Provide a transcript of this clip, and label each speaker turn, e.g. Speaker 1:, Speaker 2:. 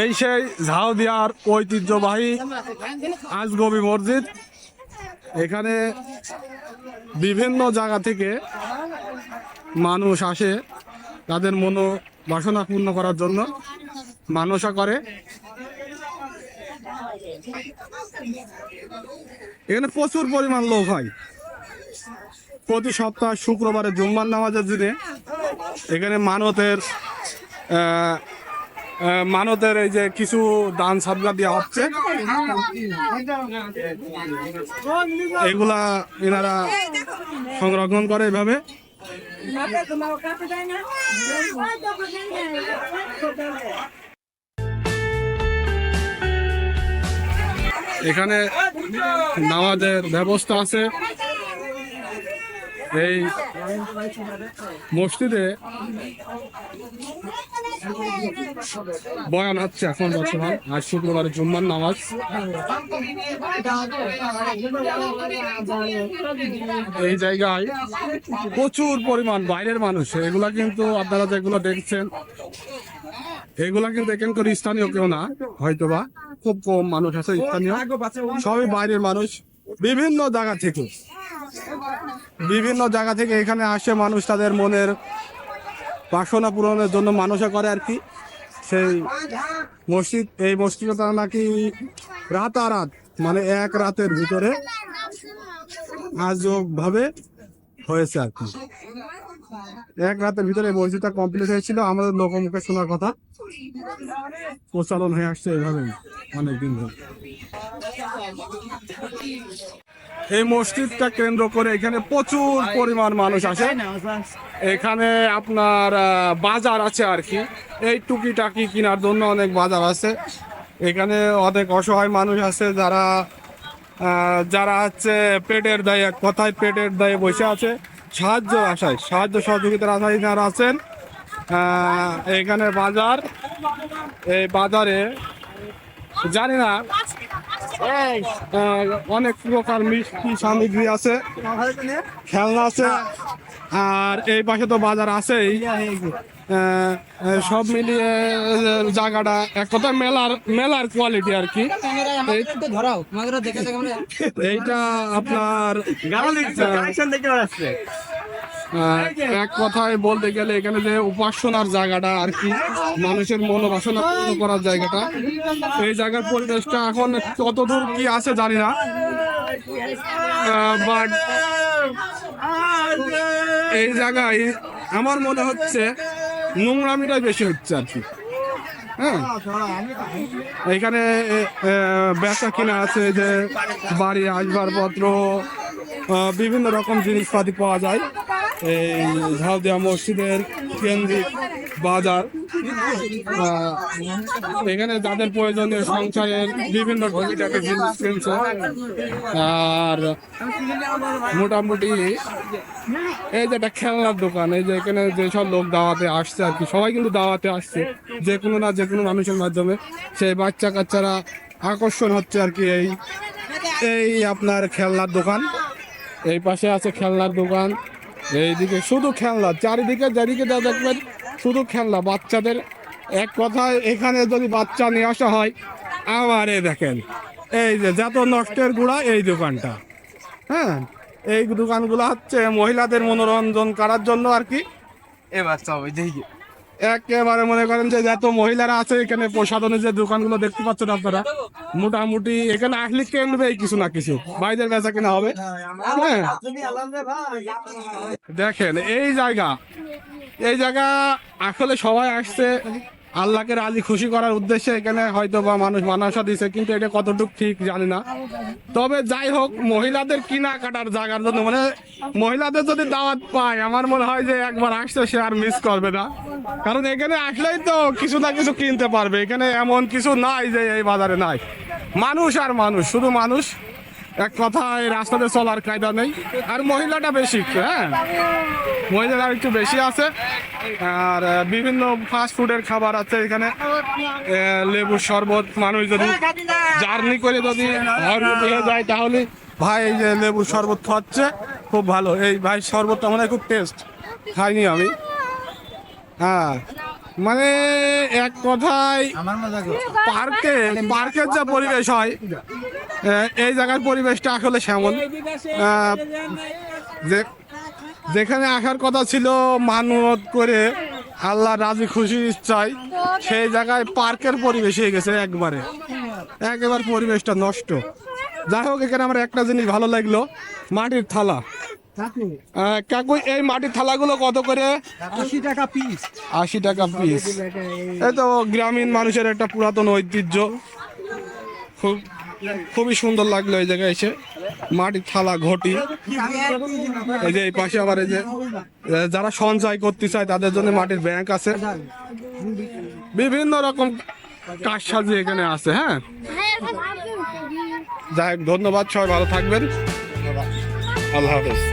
Speaker 1: এই সেই ঝাউদিয়ার ঐতিহ্যবাহী আজগবি মসজিদ। এখানে বিভিন্ন জায়গা থেকে মানুষ আসে তাদের মনো বাসনা পূর্ণ করার জন্য। মানসা করে। এখানে প্রচুর পরিমাণ লোক হয়। প্রতি সপ্তাহ শুক্রবারে জুম্মার নামাজের দিনে এখানে মানতের মানতের এই যে কিছু দান সাদগা দেওয়া হচ্ছে। এগুলা এনারা সংরক্ষণ করে এভাবে। এখানে নামাজের ব্যবস্থা আছে। এই মসজিদে বয়ান হচ্ছে এখন বর্তমান। আজ শুক্রবারে জুম্মার নামাজ। এই জায়গায় প্রচুর পরিমাণ বাইরের মানুষ। এগুলা কিন্তু আপনারা যেগুলো দেখছেন, এগুলা কিন্তু এখানকার স্থানীয় কেউ না, হয়তোবা খুব কম মানুষ আছে স্থানীয়। সবই বাইরের মানুষ। বিভিন্ন জায়গা থেকে, বিভিন্ন জায়গা থেকে এখানে আসে মানুষ তাদের মনের বাসনা পূরণের জন্য মানুষে করে আর কি। সেই মসজিদ, এই মসজিদে তারা নাকি রাতারাত মানে এক রাতের ভিতরে আজ ভাবে হয়েছে আর কি। এক রাতের ভিতরে মসজিদটা কমপ্লিট হয়েছিল। আমাদের লোকমুখে শোনার কথা। প্রচলন হয়ে আসছে এইভাবেই অনেকদিন ধরে। এই মসজিদটা কেন্দ্র করে এখানে প্রচুর পরিমাণ মানুষ আসে। এখানে আপনার বাজার আছে আর কি। এই টুকিটাকি কেনার জন্য অনেক বাজার আছে। এখানে অনেক অসহায় মানুষ আছে যারা যারা হচ্ছে পেটের দায়ে এক কথায় পেটের দায়ে বসে আছে। সাহায্য আশায় সাহায্য সহযোগিতার আশায় যারা আছেন এখানে বাজার এই বাজারে জানি না অনেক প্রকার মিষ্টি সামগ্রী আছে খেলনা আছে আর এই পাশে তো বাজার আছেই। সব মিলিয়ে জায়গাটা এক কথা মেলার মেলার কোয়ালিটি আর কি। এইটা আপনার এক কথায় বলতে গেলে এখানে যে উপাসনার জায়গাটা আর কি মানুষের মনোবাসনা পূর্ণ করার জায়গাটা এই জায়গার পরিবেশটা এখন কতদূর কি আছে জানি না। বাট এই জায়গায় আমার মনে হচ্ছে নোংরামিটাই বেশি হচ্ছে আর কি। হ্যাঁ? এখানে বেচা কিনা আছে যে বাড়ি, আসবাবপত্র বিভিন্ন রকম জিনিসপাতি পাওয়া যায়। এই ঝাউদিয়া মসজিদের কেন্দ্রিক বাজার। এখানে যাদের প্রয়োজনীয় সংসারের বিভিন্ন টুকিটাকি জিনিস কিনছে আর মোটামুটি এই যে একটা খেলনার দোকান, এই যে এখানে যেসব লোক দাওয়াতে আসছে আর কি, সবাই কিন্তু দাওয়াতে আসছে, যে কোনো না যে কোনো মানুষের মাধ্যমে। সেই বাচ্চা কাচ্চারা আকর্ষণ হচ্ছে আর কি এই এই আপনার খেলনার দোকান। এই পাশে আছে খেলনার দোকান, এইদিকে শুধু খেলনা, চারিদিকে যেদিকে যা দেখবেন খেলনা বাচ্চাদের এক কথায় এখানে যদি বাচ্চা নিয়ে আসা হয় আবার দেখেন এই যে যত নষ্টের গুড়া এই দোকানটা হ্যাঁ? এই দোকানগুলো হচ্ছে মহিলাদের মনোরঞ্জন করার জন্য আর কি।
Speaker 2: এ বাচ্চা ওই দেখি।
Speaker 1: একেবারে মনে করেন যে যত মহিলারা আছে এখানে প্রসাধনের যে দোকানগুলো দেখতে পাচ্ছেন আপনারা মোটামুটি এখানে আসলে কিনবেই কিছু না কিছু বাইরের বেচা কেনা হবে। হ্যাঁ দেখেন এই জায়গা এই জায়গা আসলে সবাই আসছে। আল্লাহকে রাজি, খুশি করার উদ্দেশ্যে এখানে হয়তো বা মানুষ মানসা দিছে, কিন্তু এটা কতটুকু ঠিক জানি না। তবে যাই হোক, মহিলাদের কিনা কাটার জায়গার জন্য মানে মহিলাদের যদি দাওয়াত পায়, আমার মনে হয় যে একবার আসছে সে আর মিস করবে না। কারণ এখানে আসলেই তো কিছু না কিছু কিনতে পারবে। এখানে এমন কিছু নাই যে এই বাজারে নাই। মানুষ আর মানুষ, শুধু মানুষ। এক কথায় রাস্তাতে চলার কায়দা নেই। আর মহিলাটা বেশি হ্যাঁ? মহিলারা একটু বেশি আছে। আর বিভিন্ন ফাস্ট ফুডের খাবার আছে এখানে। লেবুর শরবত মানুষ যদি জার্নি করে যদি যায় তাহলে ভাই এই যে লেবুর শরবত খাচ্ছে খুব ভালো। এই ভাই শরবতটা মানে খুব টেস্ট খাইনি আমি। হ্যাঁ। মানে এক কথায় পার্কে পার্কের যা পরিবেশ হয় এই জায়গার পরিবেশটা আসলে সেমন। যে যেখানে আসার কথা ছিল মানত করে আল্লাহ রাজি খুশি ইচ্ছায় সেই জায়গায় পার্কের পরিবেশ হয়ে গেছে একবারে। একেবারে পরিবেশটা নষ্ট। যাই হোক এখানে আমার একটা জিনিস ভালো লাগল মাটির থালা। কাকু এই মাটির থালাগুলো কত করে?
Speaker 2: আশি টাকা পিস
Speaker 1: আশি টাকা পিস এই তো গ্রামীণ মানুষের একটা পুরাতন ঐতিহ্য। খুব খুবই সুন্দর লাগল এই জায়গায় এসে। মাটির থালা, ঘটি। এই যে এই পাশে আবার এই যে যারা সঞ্চয় করতে চায় তাদের জন্য মাটির ব্যাংক আছে। বিভিন্ন রকম কাজ সাজি এখানে আছে হ্যাঁ? যাই হোক, ধন্যবাদ, সবাই ভালো থাকবেন। আল্লাহ হাফেজ।